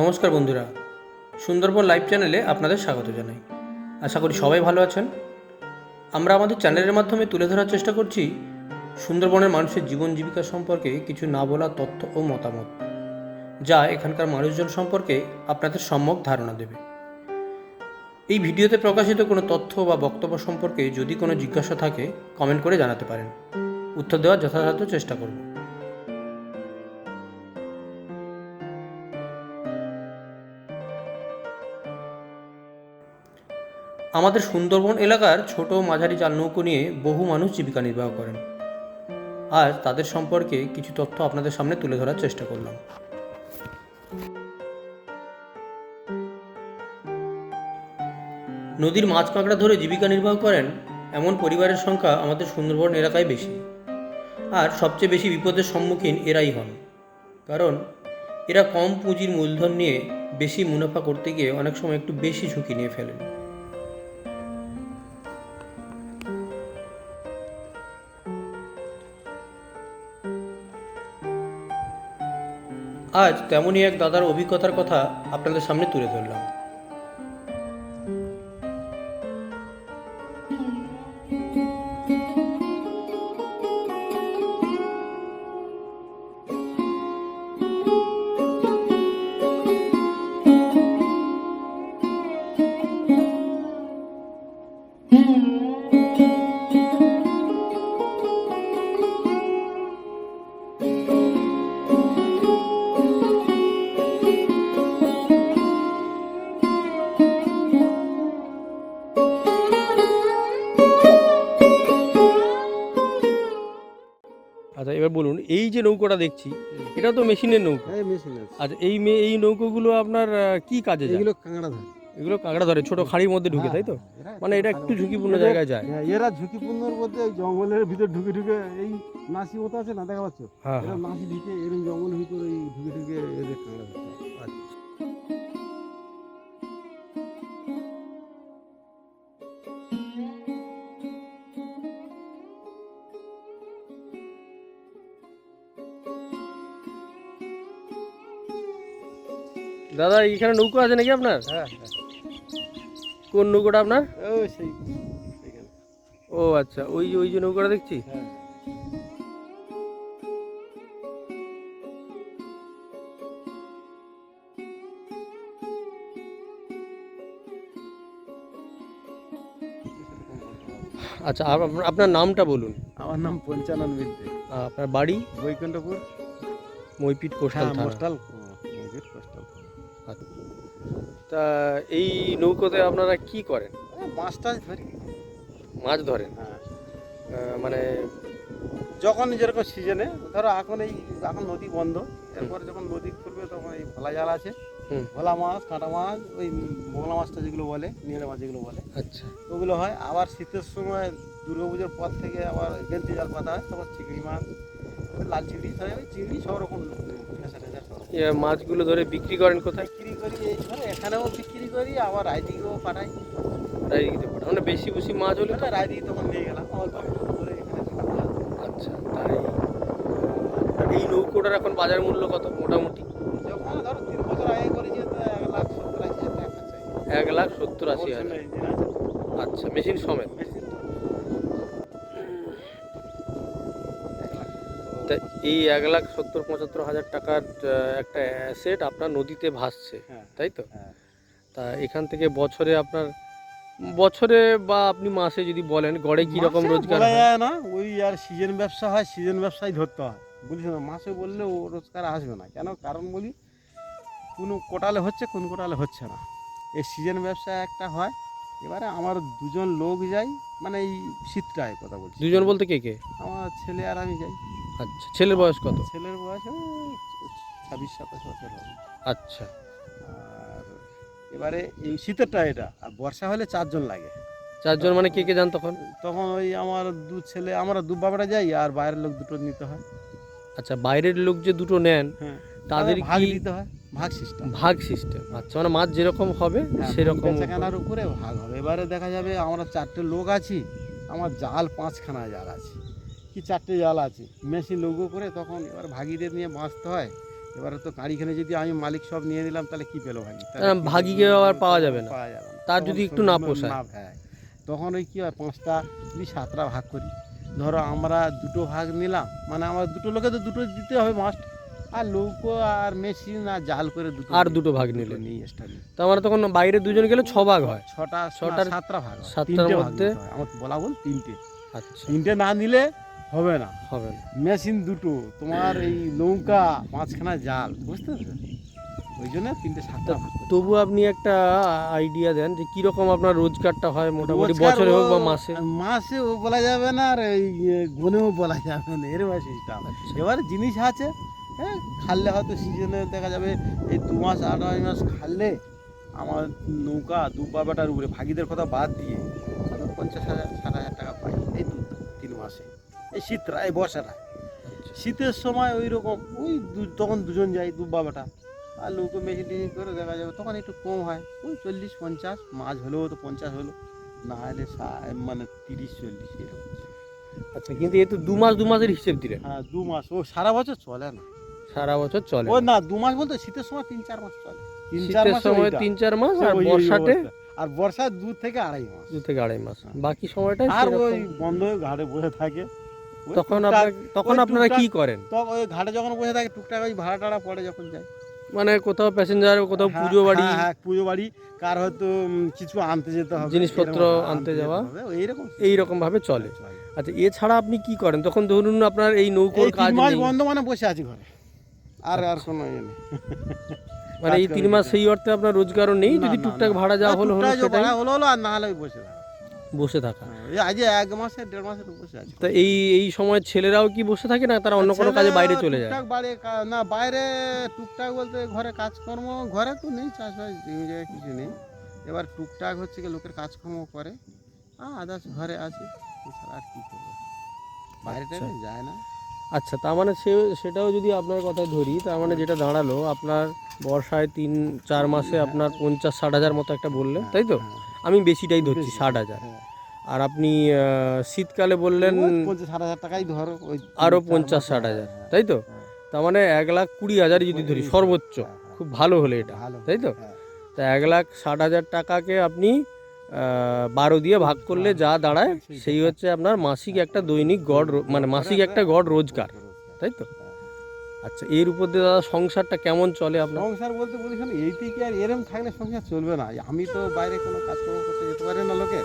নমস্কার বন্ধুরা, সুন্দরবন লাইভ চ্যানেলে আপনাদের স্বাগত জানাই। আশা করি সবাই ভালো আছেন। আমরা আমাদের চ্যানেলের মাধ্যমে তুলে ধরার চেষ্টা করছি সুন্দরবনের মানুষের জীবন জীবিকা সম্পর্কে কিছু না বলা তথ্য ও মতামত, যা এখানকার মানুষজন সম্পর্কে আপনাদের সম্যক ধারণা দেবে। এই ভিডিওতে প্রকাশিত কোনো তথ্য বা বক্তব্য সম্পর্কে যদি কোনো জিজ্ঞাসা থাকে কমেন্ট করে জানাতে পারেন। উত্তর দেওয়ার যথাযথ চেষ্টা করব। আমাদের সুন্দরবন এলাকার ছোট মাঝারি জাল নৌকো নিয়ে বহু মানুষ জীবিকা নির্বাহ করেন। আজ তাদের সম্পর্কে কিছু তথ্য আপনাদের সামনে তুলে ধরার চেষ্টা করলাম। নদীর মাছ কাঁকড়া ধরে জীবিকা নির্বাহ করেন, এমন পরিবারের সংখ্যা আমাদের সুন্দরবন এলাকায় বেশি। আর সবচেয়ে বেশি বিপদের সম্মুখীন এরাই হন। কারণ এরা কম পুঁজির মূলধন নিয়ে বেশি মুনাফা করতে গিয়ে অনেক সময় একটু বেশি ঝুঁকি নিয়ে ফেলেন। আজ তেমনই এক দাদার অভিজ্ঞতার কথা আপনাদের সামনে তুলে ধরলাম। আচ্ছা এবার বলুন এই যে নৌকোটা দেখছি এটা তো মেশিনের নৌকো। আচ্ছা আর এই মে- এই নৌকোগুলো আপনার কি কাজে যায়? এগুলো কাঁকড়া ধরে। এগুলো কাঁকড়া ধরে ছোট খাড়ির মধ্যে ঢুকে তাই তো? হ্যাঁ, মানে এটা একটু ঝুঁকিপূর্ণ জায়গায় যায়। হ্যাঁ, এরা ঝুঁকিপূর্ণ মধ্যে জঙ্গলের ভিতর ঢুকে ঢুকে এই নাসি মতো আছে না দেখা পাচ্ছ? হ্যাঁ হ্যাঁ। নাসি ঢুকে এরকম জঙ্গলের ভিতরে এই ঢুকে ঢুকে এদের কাঁকড়া ধরে আচ্ছা। দাদা এখানে নৌকো আছে নাকি আপনার? হ্যাঁ কোন নৌকোটা আপনার? হ্যাঁ ও সেই ও আচ্ছা ওই ওই যে নৌকোটা দেখছি? হ্যাঁ। আচ্ছা আপ- আপ- আপনার নামটা বলুন। আমার নাম পঞ্চানন বিদ্যে। আপনার বাড়ি? বৈকুণ্ঠপুর। মইপিট কোস্টাল হ্যাঁ থানা। তা এই নৌকোতে আপনারা কি করেন? মাছ টাছ ধরি। মাছ ধরেন? হ্যাঁ। মানে যখন যেরকম সিজনে ধরো এখন এই এখন নদী বন্ধ। এরপরে যখন নদী খুলবে তখন এই ভোলা জাল আছে। ভোলা মাছ কাঁটা মাছ ওই মোগলা মাছটা যেগুলো বলে নিয়ে মাছ যেগুলো বলে। আচ্ছা। ওগুলো হয়। আবার শীতের সময় দুর্গাপুজোর পর থেকে আবার বেন্তি জাল পাতা হয় তখন চিংড়ি মাছ। লাল চিংড়ি ওই চিংড়ি সব রকম মাছগুলো ধরে বিক্রি করেন কোথায়? বিক্রি করি এই ধরো এখানেও বিক্রি করি আবার রায়দিকেও পাঠাই। রায়দিঘিতে পাঠান মানে বেশি বেশি মাছ হলে তো রায়দিকে তখন নিয়ে গেলাম অল্প করে। আচ্ছা তাই। এই নৌকোটার এখন বাজার মূল্য কত মোটামুটি? যখন ধরো তিন বছর আগে করেছি তো এক লাখ সত্তর আশি হাজার। এক লাখ সত্তর আশি হাজার। আচ্ছা মেশিন সমেত? তা এই এক লাখ সত্তর পঁচাত্তর হাজার টাকার একটা অ্যাসেট আপনার নদীতে ভাসছে হ্যাঁ, তাই তো? হ্যাঁ। তা এখান থেকে বছরে আপনার বছরে বা আপনি মাসে যদি বলেন গড়ে কি রকম রোজগার হয়? না ওই আর সিজন ব্যবসা হয় সিজন ব্যবসায় ধরতে হয়। বলিস না মাসে বললে ও রোজগার আসবে না। কেন? কারণ বলি কোনো কোটালে হচ্ছে কোন কোটালে হচ্ছে না। এই সিজন ব্যবসা একটা হয় এবারে আমার দুজন লোক যাই মানে এই শীতটায় কথা বলছি। দুজন বলতে কে কে? আমার ছেলে আর আমি যাই। আচ্ছা ছেলের বয়স কত? ছেলের বয়স ছাব্বিশ সাতাশ বছর হবে। আচ্ছা। আর এবারে এই শীতেরটা এটা আর বর্ষা হলে চারজন লাগে। চারজন মানে কে কে যান তখন? তখন ওই আমার দু ছেলে আমরা দু বাবারা যাই আর বাইরের লোক দুটো নিতে হয়। আচ্ছা বাইরের লোক যে দুটো নেন হ্যাঁ তাদের ভাগ দিতে হয় ভাগ সিস্টেম ভাগ সিস্টেম আচ্ছা মানে মাছ যেরকম হবে সেরকম কেনার উপরে ভাগ হবে। এবারে দেখা যাবে আমরা চারটে লোক আছি আমার জাল পাঁচখানা জাল আছে। কি চারটে জাল আছে মেশিন লোগো করে তখন এবার ভাগিদের নিয়ে বাঁচতে হয় এবারে তো গাড়িখানে যদি আমি মালিক সব নিয়ে নিলাম তাহলে কি পেল ভাগি ভাগিকে আবার পাওয়া যাবে না। পাওয়া যাবে না তার যদি একটু না পোষায়। ভায়। তখন ওই কি হয় পাঁচটা যদি সাতটা ভাগ করি ধরো আমরা দুটো ভাগ নিলাম মানে আমার দুটো লোকে তো দুটো দিতে হবে মাস্ট আর নৌকো আর মেশিন আর জাল করে দুটো আর দুটো ভাগ নিলে নিয়ে নিই। তার মানে তখন বাইরে দুজন গেলে ছ ভাগ হয় ছটা ছটার- ছটার সাতটা ভাগ হয়। সাতটার মধ্যে- আমার বলা বল তিনটে আচ্ছা তিনটে না নিলে হবে না। হবে না। মেশিন দুটো তোমার এই নৌকা পাঁচখানা জাল বুঝতে পেরেছ? ওই জন্য তিনটে সাতটা তবু আপনি একটা আইডিয়া দেন যে কীরকম আপনার রোজগারটা হয় মোটামুটি বছরে হোক বা মাসে? মাসে ও বলা যাবে না আর এই এ, গুনেও বলা যাবে না এরকম সিস্টেম আচ্ছা। এবার জিনিস আছে হ্যাঁ খাললে হয়তো সিজনে দেখা যাবে এই দু মাস আড়াই মাস খাললে আমার নৌকা দু বাবাটার উপরে ভাগিদের কথা বাদ দিয়ে পঞ্চাশ হাজার ষাট হাজার টাকা পাই এই দু তিন মাসে। এই শীতরা এই বর্ষাটা। শীতের সময় ওই রকম ওই তখন দুজন যাই দু বাবাটা। আর নৌকো মেশিন টেশিন করে দেখা যাবে তখন একটু কম হয়। ওই চল্লিশ পঞ্চাশ মাছ হলেও তো পঞ্চাশ হলো। না হলে মানে তিরিশ চল্লিশ এরকম। আচ্ছা কিন্তু এ তো দু মাস দু মাসের হিসেব দিলেন। হ্যাঁ দু মাস। ও সারা বছর চলে না। সারা বছর চলে ও না। দু মাস বলতে শীতের সময় তিন চার মাস চলে। তিন চার শীতের মাস সময় তিন চার মাস আর বর্ষাতে? আর বর্ষা দু থেকে আড়াই মাস। দু থেকে আড়াই মাস। বাকি সময়টা আর ওই বন্ধ ঘাটে বসে থাকে। তখন আপনার তখন আপনারা কি করেন? ওই ঘাটে যখন বসে থাকে টুকটাক ওই ভাড়া টাড়া পড়ে যখন যায়। মানে কোথাও প্যাসেঞ্জার কোথাও হ্যাঁ, পুজো বাড়ি? হ্যাঁ, হ্যাঁ, পুজো বাড়ি কার হয়তো কিছু আনতে যেতে হবে জিনিসপত্র আনতে যাওয়া। হবে, এইরকম ভাবে চলে। আচ্ছা এছাড়া আপনি কি করেন? তখন ধরুন আপনার এই নৌকোর কাজ মাস বন্ধ মানে বসে আছি ঘরে। আর আর কোনো ইয়ে নেই। মানে এই তিন মাস সেই অর্থে আপনার রোজগারও নেই? যদি টুকটাক ভাড়া যাওয়া হলো হলো সেটাই। হলো হলো আর না হলে বসে থাকা বসে থাকা। হ্যাঁ, এই আজ এক মাসে দেড় মাসে তো বসে আছি। তা এই এই সময় ছেলেরাও কি বসে থাকে না তারা অন্য কোনো কাজে বাইরে চলে যায়? টুকটাক বাইরে না বাইরে টুকটাক বলতে ঘরে কাজকর্ম ঘরে তো নেই চাষবাস জায়গায় কিছু নেই। এবার টুকটাক হচ্ছে কি লোকের কাজকর্ম করে। হ্যাঁ আদার্স ঘরে আছে এছাড়া আর কি করবে? বাইরে আচ্ছা। যায় না। আচ্ছা তার মানে সে সেটাও যদি আপনার কথা ধরি তার মানে যেটা দাঁড়াল আপনার বর্ষায় তিন চার মাসে আপনার পঞ্চাশ ষাট হাজার মতো একটা বললেন তাই তো? হ্যাঁ, আমি বেশিটাই ধরছি ষাট হাজার। হ্যাঁ। আর আপনি শীতকালে বললেন ষাট হাজার টাকাই ধরো আরও পঞ্চাশ ষাট হ্যাঁ, হাজার হ্যাঁ, তাই তো। তার মানে এক লাখ কুড়ি হাজারই যদি ধরি সর্বোচ্চ। খুব ভালো হলে এটা তাই তো। তা এক লাখ ষাট হাজার টাকাকে আপনি বারো দিয়ে ভাগ করলে যা দাঁড়ায় সেই হচ্ছে আপনার মাসিক একটা দৈনিক গড় মানে মাসিক একটা গড় রোজগার তাই তো? আচ্ছা এর উপর দিয়ে দাদা সংসারটা কেমন চলে আপনার? সংসার বলতে বলি এইটি কি আর এরম থাকলে সংসার চলবে না? আমি তো বাইরে কোনো কাজকর্ম করতে যেতে পারি না লোকে।